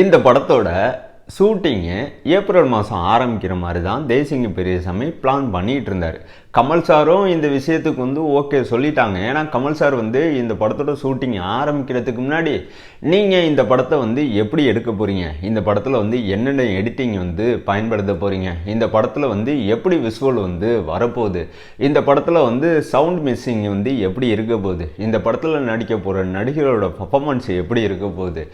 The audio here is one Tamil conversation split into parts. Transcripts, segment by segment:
இந்த படத்தோட ஷூட்டிங்கு ஏப்ரல் மாதம் ஆரம்பிக்கிற மாதிரி தான் தேசிங்க பெரியசாமி பிளான் பண்ணிகிட்டு இருந்தார். கமல் சாரும் இந்த விஷயத்துக்கு வந்து ஓகே சொல்லிட்டாங்க. ஏன்னா கமல் சார் வந்து இந்த படத்தோட ஷூட்டிங் ஆரம்பிக்கிறதுக்கு முன்னாடி நீங்கள் இந்த படத்தை வந்து எப்படி எடுக்க போகிறீங்க இந்த படத்தில் வந்து என்னென்ன எடிட்டிங் வந்து பயன்படுத்த போகிறீங்க இந்த படத்தில் வந்து எப்படி விஷுவல் வந்து வரப்போகுது? இந்த படத்தில் வந்து சவுண்ட் மிஸ்ஸிங் வந்து எப்படி இருக்க போகுது? இந்த படத்தில் நடிக்க போகிற நடிகரோட பர்ஃபாமன்ஸ் எப்படி இருக்க போகுது?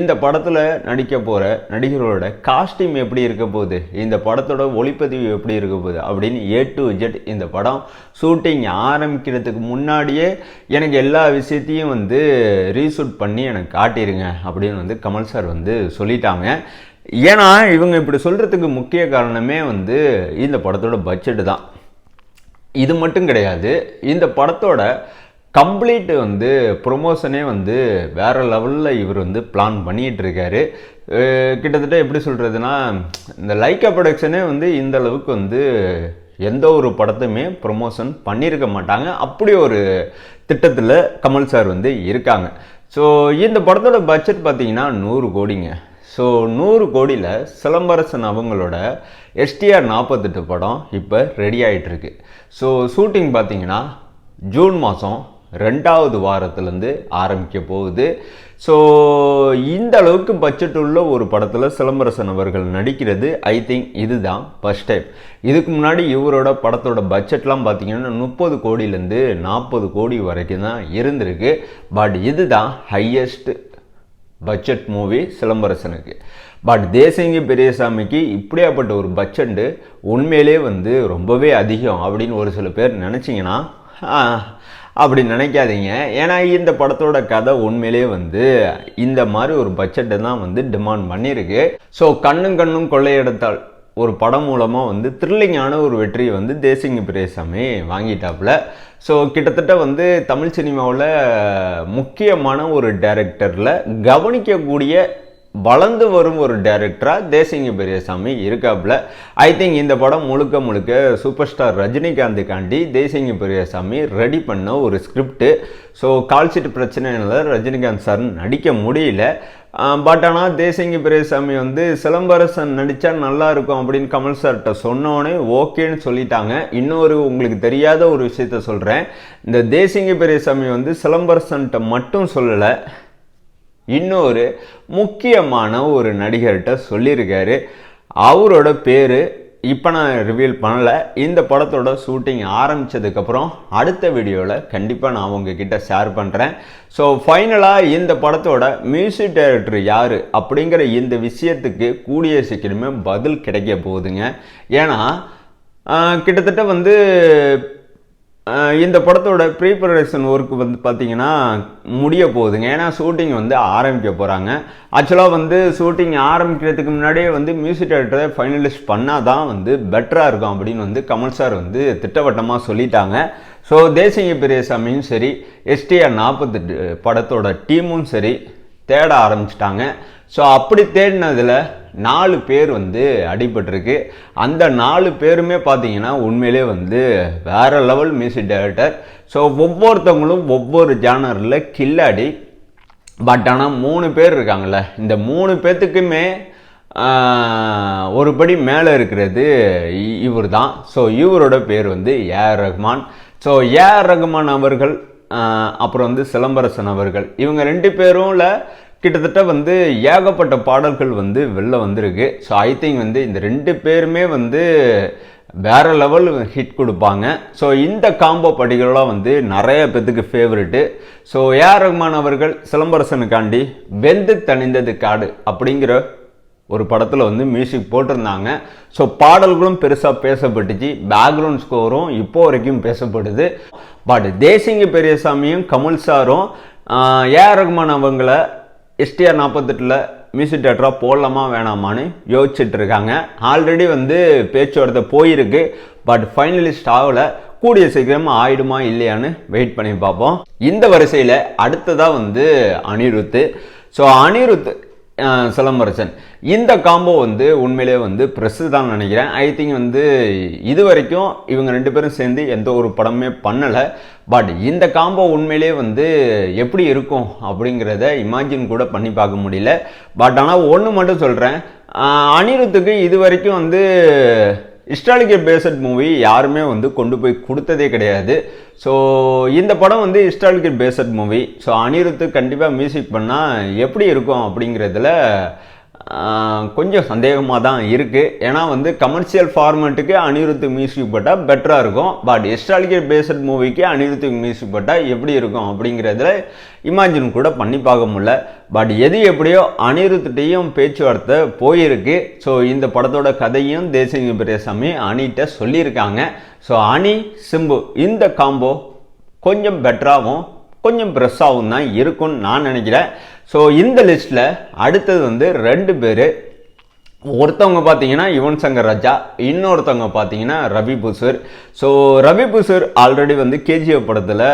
இந்த படத்தில் நடிக்க போகிற நடிகரோட காஸ்டியூம் எப்படி இருக்க போகுது? இந்த படத்தோட ஒளிப்பதிவு எப்படி இருக்க போகுது? அப்படின்னு ஏ டு ஜெட் இந்த படம் ஷூட்டிங் ஆரம்பிக்கிறதுக்கு முன்னாடியே எனக்கு எல்லா விஷயத்தையும் வந்து ரீஷூட் பண்ணி எனக்கு காட்டிடுங்க அப்படின்னு வந்து கமல் சார் வந்து சொல்லிட்டாங்க. ஏன்னா இவங்க இப்படி சொல்கிறதுக்கு முக்கிய காரணமே வந்து இந்த படத்தோட பட்ஜெட்டு தான். இது மட்டும் கிடையாது இந்த படத்தோட கம்ப்ளீட் வந்து ப்ரொமோஷனே வந்து வேற லெவலில் இவர் வந்து பிளான் பண்ணிகிட்டு இருக்காரு கிட்டத்தட்ட எப்படி சொல்கிறதுனா இந்த லைக்கா ப்ரொடக்ஷனே வந்து இந்த அளவுக்கு வந்து எந்த ஒரு படத்தையுமே ப்ரொமோஷன் பண்ணியிருக்க மாட்டாங்க. அப்படி ஒரு திட்டத்தில் கமல் சார் வந்து இருக்காங்க. ஸோ இந்த படத்தோட பட்ஜெட் பார்த்தீங்கன்னா நூறு கோடிங்க. ஸோ நூறு கோடியில் சிலம்பரசன் அவங்களோட எஸ்டிஆர் நாற்பத்தெட்டு படம் இப்போ ரெடி ஆகிட்டுருக்கு ஸோ ஷூட்டிங் பார்த்தீங்கன்னா ஜூன் மாதம் ரெண்டாவது வாரத்துலேருந்து ஆரம்பிக்க போகுது. ஸோ இந்த அளவுக்கு பட்ஜெட் உள்ள ஒரு படத்தில் சிலம்பரசன் அவர்கள் நடிக்கிறது ஐ திங்க் இதுதான் ஃபர்ஸ்ட் டைம் இதுக்கு முன்னாடி இவரோட படத்தோட பட்ஜெட்லாம் பார்த்தீங்கன்னா முப்பது கோடியிலேருந்து நாற்பது கோடி வரைக்கும் தான் இருந்திருக்கு. பட் இதுதான் ஹையஸ்ட் பட்ஜெட் மூவி சிலம்பரசனுக்கு. பட் தேசிங்க பெரியசாமிக்கு இப்படியாப்பட்ட ஒரு பட்ஜெட்டு உண்மையிலே வந்து ரொம்பவே அதிகம் அப்படின்னு ஒரு சில பேர் நினச்சிங்கன்னா அப்படி நினைக்காதீங்க. ஏன்னா இந்த படத்தோட கதை உண்மையிலேயே வந்து இந்த மாதிரி ஒரு பட்ஜெட்டை தான் வந்து டிமாண்ட் பண்ணியிருக்கு. ஸோ கண்ணும் கண்ணும் கொள்ளையெடுத்தால் ஒரு படம் மூலமாக வந்து த்ரில்லிங்கான ஒரு வெற்றியை வந்து தேசிங்க பிரேசாமி வாங்கிட்டாப்புல. ஸோ கிட்டத்தட்ட வந்து தமிழ் சினிமாவில் முக்கியமான ஒரு டைரக்டரில் கவனிக்கக்கூடிய வளர்ந்து வரும் ஒரு டைரக்டராக தேசிங்க பெரியசாமி இருக்காப்புல. ஐ திங்க் இந்த படம் முழுக்க முழுக்க சூப்பர் ஸ்டார் ரஜினிகாந்துக்காண்டி தேசிங்க பெரியசாமி ரெடி பண்ண ஒரு ஸ்கிரிப்டு ஸோ கால்ஷீட் பிரச்சனைனால ரஜினிகாந்த் சார் நடிக்க முடியல. பட் ஆனால் தேசிங்க பெரியசாமி வந்து சிலம்பரசன் நடித்தா நல்லா இருக்கும் அப்படின்னு கமல் சார்கிட்ட சொன்னோன்னே ஓகேன்னு சொல்லிட்டாங்க. இன்னொரு உங்களுக்கு தெரியாத ஒரு விஷயத்த சொல்கிறேன் இந்த தேசிங்க பெரியசாமி வந்து சிலம்பரசன்கிட்ட மட்டும் சொல்லலை. இன்னொரு முக்கியமான ஒரு நடிகர்கிட்ட சொல்லியிருக்காரு. அவரோட பேர் இப்போ நான் ரிவீல் பண்ணலை. இந்த படத்தோட ஷூட்டிங் ஆரம்பித்ததுக்கப்புறம் அடுத்த வீடியோவில் கண்டிப்பாக நான் உங்ககிட்ட ஷேர் பண்ணுறேன் ஸோ ஃபைனலாக இந்த படத்தோட மியூசிக் டைரக்டர் யார் அப்படிங்கிற இந்த விஷயத்துக்கு கூடிய சீக்கிரமே பதில் கிடைக்க போகுதுங்க. ஏன்னா கிட்டத்தட்ட வந்து இந்த படத்தோட ப்ரீப்பரேஷன் ஒர்க் வந்து பார்த்தீங்கன்னா முடிய போகுதுங்க. ஏன்னா ஷூட்டிங் வந்து ஆரம்பிக்க போகிறாங்க ஆக்சுவலாக வந்து ஷூட்டிங் ஆரம்பிக்கிறதுக்கு முன்னாடியே வந்து மியூசிக் டைரக்டரை ஃபைனலிஸ்ட் பண்ணால் தான் வந்து பெட்டராக இருக்கும் அப்படின்னு வந்து கமல் சார் வந்து திட்டவட்டமாக சொல்லிட்டாங்க. ஸோ தேசிங்க பெரியசாமியும் சரி எஸ்டிஆர் நாற்பத்தெட்டு படத்தோட டீமும் சரி தேட ஆரம்பிச்சிட்டாங்க. ஸோ அப்படி தேடினதில் நாலு பேர் வந்து அடிபட்டிருக்கு. அந்த நாலு பேருமே பார்த்தீங்கன்னா உண்மையிலே வந்து வேற லெவல் மியூசிக் டைரக்டர். ஸோ ஒவ்வொருத்தவங்களும் ஒவ்வொரு ஜானரில் கில்லாடி பட் ஆனால் மூணு பேர் இருக்காங்கல்ல. இந்த மூணு பேர்த்துக்குமே ஒருபடி ஒரு படி மேலே இருக்கிறது இவர் தான் ஸோ இவரோட பேர் வந்து A R Rahman so A R Rahman அவர்கள் அப்புறம் வந்து சிலம்பரசன் அவர்கள். இவங்க ரெண்டு பேரும்ல கிட்டத்தட்ட வந்து ஏகப்பட்ட பாடல்கள் வந்து வெளில வந்திருக்கு. ஸோ ஐ திங்க் வந்து இந்த ரெண்டு பேருமே வந்து வேற லெவல் ஹிட் கொடுப்பாங்க. ஸோ இந்த காம்போ படிகளாக வந்து நிறைய பேத்துக்கு ஃபேவரெட்டு ஸோ ஏஆர் ரஹ்மான் அவர்கள் சிலம்பரசனுக்காண்டி வெந்து தணிந்தது காடு அப்படிங்கிற ஒரு படத்தில் வந்து மியூசிக் போட்டிருந்தாங்க. ஸோ பாடல்களும் பெருசாக பேசப்பட்டுச்சு. பேக்ரவுண்ட் ஸ்கோரும் இப்போ வரைக்கும் பேசப்படுது. பட் தேசிங்க பெரியசாமியும் கமல் சாரும் ஏஆர் ரஹ்மான் அவங்கள எஸ்டிஆர் நாற்பத்தெட்டில் மியூசிக் டேரக்டராக போடலாமா வேணாமான்னு யோசிச்சுட்டு இருக்காங்க ஆல்ரெடி வந்து பேச்சுவார்த்தை போயிருக்கு. பட் ஃபைனலிஸ்ட் ஆகலை. கூடிய சீக்கிரம் ஆயிடுமா இல்லையான்னு வெயிட் பண்ணி பார்ப்போம். இந்த வரிசையில் அடுத்ததாக வந்து அனிருத்து ஸோ அனிருத் சிலம்பரசன். இந்த காம்போ வந்து உண்மையிலேயே வந்து ப்ரெஸ்ஸு தான் நினைக்கிறேன். ஐ திங்க் வந்து இது வரைக்கும் இவங்க ரெண்டு பேரும் சேர்ந்து எந்த ஒரு படமே பண்ணலை. பட் இந்த காம்போ உண்மையிலேயே வந்து எப்படி இருக்கும் அப்படிங்கிறத இமேஜின் கூட பண்ணி பார்க்க முடியல. பட் ஆனால் ஒன்று மட்டும் சொல்கிறேன் அனிருத்துக்கு இது வரைக்கும் வந்து ஹிஸ்டாலிக்கல் பேஸ்ட் மூவி யாருமே வந்து கொண்டு போய் கொடுத்ததே கிடையாது. ஸோ இந்த படம் வந்து historical based movie. So Anirudh கண்டிப்பாக மியூசிக் பண்ணால் எப்படி இருக்கும் அப்படிங்கிறதுல கொஞ்சம் சந்தேகமாக தான் இருக்குது ஏன்னா வந்து கமர்ஷியல் ஃபார்மேட்டுக்கு அனிருத்து மியூசிக் போட்டால் பெட்டராக இருக்கும். பட் ஹிஸ்டாலிக்கல் பேஸ்ட் மூவிக்கு அனிருத்து மியூசிக் போட்டால் எப்படி இருக்கும் அப்படிங்கிறதுல இமேஜின் கூட பண்ணி பார்க்க முடியல. பட் எது எப்படியோ அனிருத்துட்டையும் பேச்சுவார்த்தை போயிருக்கு. ஸோ இந்த படத்தோட கதையும் தேசிங்க பெரியசாமி அணிகிட்ட சொல்லியிருக்காங்க. ஸோ அணி சிம்பு இந்த காம்போ கொஞ்சம் பெட்டராகவும் கொஞ்சம் ப்ரெஸ்ஸாகவும் தான் இருக்கும்னு நான் நினைக்கிறேன். ஸோ இந்த லிஸ்ட்டில் அடுத்தது வந்து ரெண்டு பேர். ஒருத்தவங்க பார்த்தீங்கன்னா யுவன் சங்கர் ராஜா இன்னொருத்தவங்க பார்த்தீங்கன்னா ரவி புசூர். ஸோ ரவி புசூர் ஆல்ரெடி வந்து கேஜிஎஃப் படத்தில்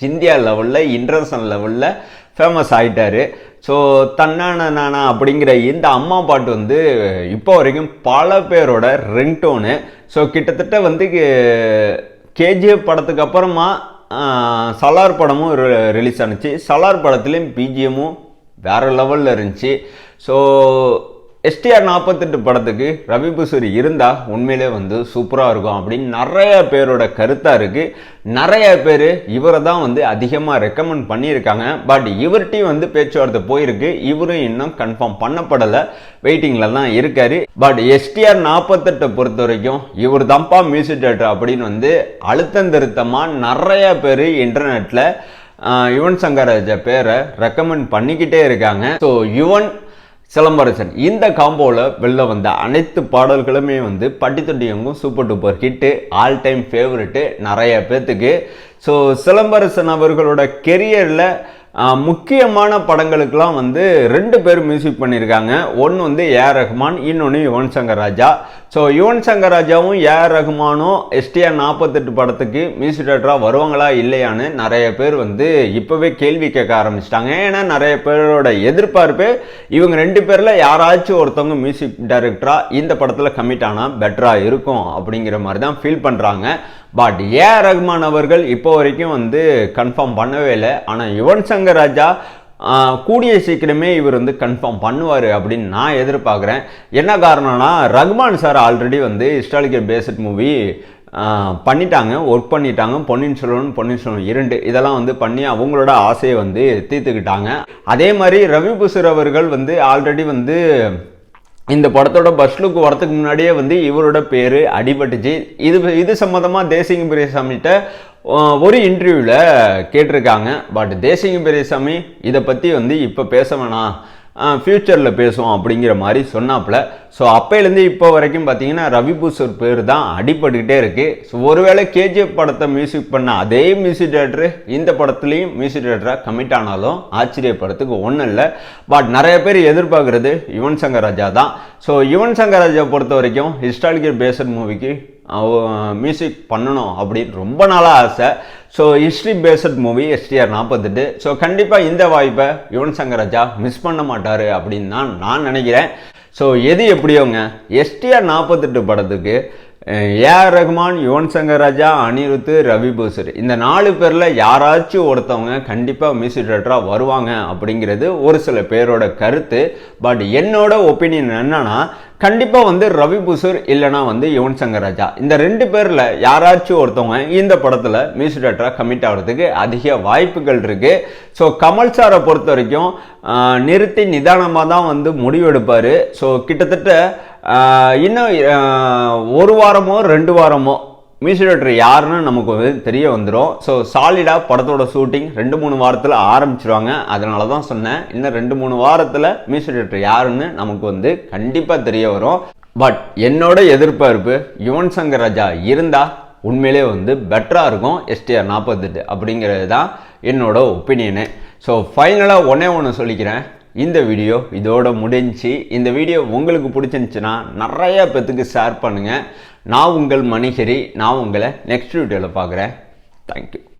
India level international level famous ஆகிட்டார் ஸோ தன்னான நானா அப்படிங்கிற இந்த அம்மா பாட்டு வந்து இப்போ வரைக்கும் பல பேரோட ரிங்டோனு ஸோ கிட்டத்தட்ட வந்து கேஜிஎஃப் படத்துக்கு அப்புறமா சலார் படமும் ரிலீஸ் ஆனுச்சு. சலார் படத்துலேயும் பிஜிஎம்மும் வேற லெவலில் இருந்துச்சு. ஸோ எஸ்டிஆர் நாற்பத்தெட்டு படத்துக்கு ரவி புசூரி இருந்தால் உண்மையிலே வந்து சூப்பராக இருக்கும் அப்படின்னு நிறைய பேரோட கருத்தாக இருக்குது நிறைய பேர் இவரை தான் வந்து அதிகமாக ரெக்கமெண்ட் பண்ணியிருக்காங்க. பட் இவர்கிட்டையும் வந்து பேச்சுவார்த்தை போயிருக்கு. இவரும் இன்னும் கன்ஃபார்ம் பண்ணப்படலை. வெயிட்டிங்கில் தான் இருக்கார். பட் எஸ்டிஆர் நாற்பத்தெட்டை பொறுத்த வரைக்கும் இவர் தான்ப்பா மியூசிக் டேரக்டர் அப்படின்னு வந்து அழுத்தந்திருத்தமாக நிறைய பேர் இன்டர்நெட்டில் யுவன் சங்கராஜ பேரை ரெக்கமெண்ட் பண்ணிக்கிட்டே இருக்காங்க. ஸோ யுவன் சிலம்பரசன் இந்த காம்போவில் வெளில வந்த அனைத்து பாடல்களுமே வந்து பட்டித்தொட்டியங்கும் super duper hit all time favourite நிறைய பேர்த்துக்கு ஸோ சிலம்பரசன் அவர்களோட கெரியரில் முக்கியமான படங்களுக்கெல்லாம் வந்து ரெண்டு பேர் மியூசிக் பண்ணியிருக்காங்க. ஒன்று வந்து ஏஆர் ரஹ்மான் இன்னொன்று யுவன் சங்கர் ராஜா ஸோ யுவன் சங்கர் ராஜாவும் ஏஆர் ரஹ்மானும் எஸ்டிஆர் நாற்பத்தெட்டு படத்துக்கு மியூசிக் டேரக்டராக வருவாங்களா இல்லையான்னு நிறைய பேர் வந்து இப்போவே கேள்வி கேட்க ஆரம்பிச்சிட்டாங்க. ஏன்னா நிறைய பேரோட எதிர்பார்ப்பு இவங்க ரெண்டு பேரில் யாராச்சும் ஒருத்தவங்க மியூசிக் டைரக்டராக இந்த படத்தில் கமிட் ஆனால் பெட்டராக இருக்கும் அப்படிங்கிற மாதிரி தான் ஃபீல் பண்ணுறாங்க பட் ஏ ரஹ்மான் அவர்கள் இப்போ வரைக்கும் வந்து கன்ஃபார்ம் பண்ணவே இல்லை. ஆனால் யுவன் சங்கர் ராஜா கூடிய சீக்கிரமே இவர் வந்து கன்ஃபார்ம் பண்ணுவார் அப்படின்னு நான் எதிர்பார்க்குறேன். என்ன காரணம்னா ரஹ்மான் சார் ஆல்ரெடி வந்து ஹிஸ்டாலிக்கல் பேஸ்ட் மூவி பண்ணிட்டாங்க ஒர்க் பண்ணிட்டாங்க. பொன்னியின் செல்வன் பொன்னியின் செல்வன் இரண்டு இதெல்லாம் வந்து பண்ணி அவங்களோட ஆசையை வந்து தீர்த்துக்கிட்டாங்க. அதே மாதிரி ரவி புசர் அவர்கள் வந்து ஆல்ரெடி வந்து இந்த படத்தோட பஸ் லுக் வரதுக்கு முன்னாடியே வந்து இவரோட பேர் அடிபட்டுச்சு. இது இது சம்மந்தமாக தேசிங்க பெரியசாமிகிட்ட ஒரு இன்டர்வியூவில் கேட்டிருக்காங்க. பட் தேசிங்க பெரியசாமி இதை பற்றி வந்து இப்போ பேச வேணாம். ஃப்யூச்சரில் பேசுவோம் அப்படிங்கிற மாதிரி சொன்னாப்புல. ஸோ அப்போலேருந்து இப்போ வரைக்கும் பார்த்தீங்கன்னா ரவிபூசர் பேர் தான் அடிபட்டுக்கிட்டே இருக்குது ஸோ ஒருவேளை கேஜிஎஃப் படத்தை மியூசிக் பண்ண அதே மியூசிக் டேரக்டரு இந்த படத்துலையும் மியூசிக் டேரக்டராக கமிட் ஆனாலும் ஆச்சரியப்படுறதுக்கு ஒன்றும் இல்லை. பட் நிறைய பேர் எதிர்பார்க்குறது யுவன் சங்கர் ராஜா தான். ஸோ யுவன் சங்கர் ராஜா பொறுத்த வரைக்கும் ஹிஸ்டாலிக்கல் பேஸ்ட் மூவிக்கு மியூசிக் பண்ணணும் அப்படின்னு ரொம்ப நாளாக ஆசை. So history based movie STR நாற்பத்தெட்டு. ஸோ கண்டிப்பாக இந்த வாய்ப்பை யுவன் சங்கர் ராஜா மிஸ் பண்ண மாட்டார் அப்படின்னு தான் நான் நினைக்கிறேன். ஸோ எது எப்படியோங்க எஸ்டிஆர் நாற்பத்தெட்டு படத்துக்கு ஏஆர் ரஹ்மான் யுவன் சங்கர் ராஜா அனிருத்து ரவி பூசர் இந்த நாலு பேரில் யாராச்சும் ஒருத்தவங்க கண்டிப்பாக மியூசிக் டேரக்டராக வருவாங்க அப்படிங்கிறது ஒரு சில பேரோட கருத்து. பட் என்னோட ஒப்பீனியன் என்னன்னா கண்டிப்பாக வந்து ரவி புசூர் இல்லைனா வந்து யுவன் சங்கர் ராஜா இந்த ரெண்டு பேரில் யாராச்சும் ஒருத்தவங்க இந்த படத்தில் மியூசிக் டேரக்டராக கமிட் ஆகிறதுக்கு அதிக வாய்ப்புகள் இருக்குது ஸோ கமல் சாரை பொறுத்த வரைக்கும் நிறுத்தி நிதானமாக தான் வந்து முடிவெடுப்பார். ஸோ கிட்டத்தட்ட இன்னும் ஒரு வாரமோ ரெண்டு வாரமோ மியூசிக் டேரக்டர் யாருன்னு நமக்கு வந்து தெரிய வந்துடும் ஸோ சாலிடாக படத்தோட ஷூட்டிங் ரெண்டு மூணு வாரத்தில் ஆரம்பிச்சிருவாங்க. அதனால தான் சொன்னேன். இன்னும் ரெண்டு மூணு வாரத்தில் மியூசிக் டேரக்டர் யாருன்னு நமக்கு வந்து கண்டிப்பாக தெரிய வரும். பட் என்னோட எதிர்பார்ப்பு யுவன் சங்கர் ராஜா இருந்தால் உண்மையிலே வந்து பெட்டராக இருக்கும். எஸ்டிஆர் நாற்பத்தெட்டு அப்படிங்கிறது தான் என்னோட ஒப்பீனியனு ஸோ ஃபைனலாக ஒன்றே ஒன்று சொல்லிக்கிறேன். இந்த வீடியோ இதோட முடிஞ்சு இந்த வீடியோ உங்களுக்கு பிடிச்சிருந்துச்சுன்னா நிறைய பேத்துக்கு ஷேர் பண்ணுங்கள் நான் உங்கள் மணிகரி நான் உங்களை நெக்ஸ்ட் வீடியோவில் பார்க்குறேன். தேங்க்யூ